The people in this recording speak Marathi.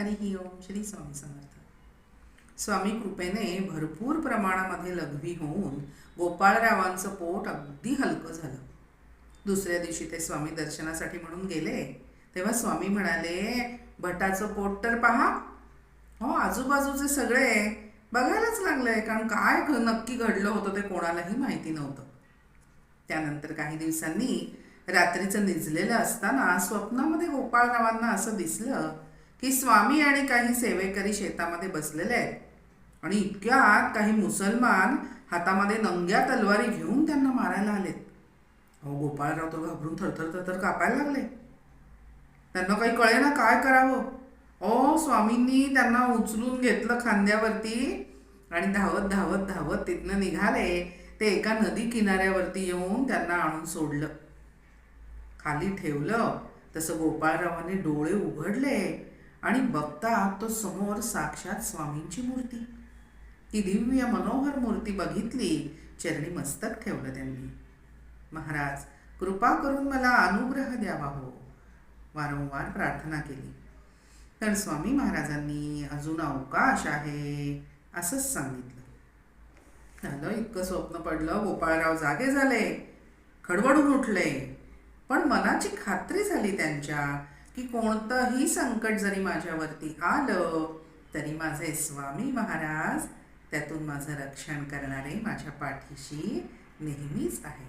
हरी ही ओम श्री स्वामी समर्थ. स्वामी कृपेने भरपूर प्रमाणामध्ये लघवी होऊन गोपाळरावांचं पोट अगदी हलकं झालं. दुसऱ्या दिवशी ते स्वामी दर्शनासाठी म्हणून गेले. तेव्हा स्वामी म्हणाले भटाचं पोट तर पहा. हो आजूबाजूचे सगळे बघायलाच लागलंय कारण काय नक्की घडलं होतं ते कोणालाही माहिती नव्हतं. त्यानंतर काही दिवसांनी रात्रीचं निजलेलं असताना स्वप्नामध्ये गोपाळरावांना असं दिसलं की स्वामी आणि काही सेवेकरी शेतामध्ये बसलेले आहेत. आणि इतक्यात काही मुसलमान हातामध्ये नंग्या तलवारी घेऊन त्यांना मारायला आलेत. अहो गोपाळराव तर घाबरून थरथर थरथर कापायला लागले. त्यांना काही कळे ना काय करावं? ओ स्वामींनी त्यांना उचलून घेतलं खांद्यावरती आणि धावत धावत धावत तिथनं निघाले. ते एका नदी किनाऱ्यावरती येऊन त्यांना आणून सोडलं. खाली ठेवलं. तसं गोपाळरावांनी डोळे उघडले. आणि बघता तो समोर साक्षात स्वामींची मूर्ती. ती दिव्य मनोहर मूर्ती बघितली चरणी मस्तक ठेवलं त्यांनी. महाराज कृपा करून मला अनुग्रह द्यावा हो. वारंवार प्रार्थना केली. तर स्वामी महाराजांनी अजून अवकाश आहे असंच सांगितलं. झालं इतकं स्वप्न पडलं गोपाळराव जागे झाले खडबडून उठले पण मनाची खात्री झाली त्यांच्या की कोणतंही संकट जरी माझ्यावरती आलं तरी माझे स्वामी महाराज त्यातून माझं रक्षण करणारे माझ्या पाठीशी नेहमीच आहेत.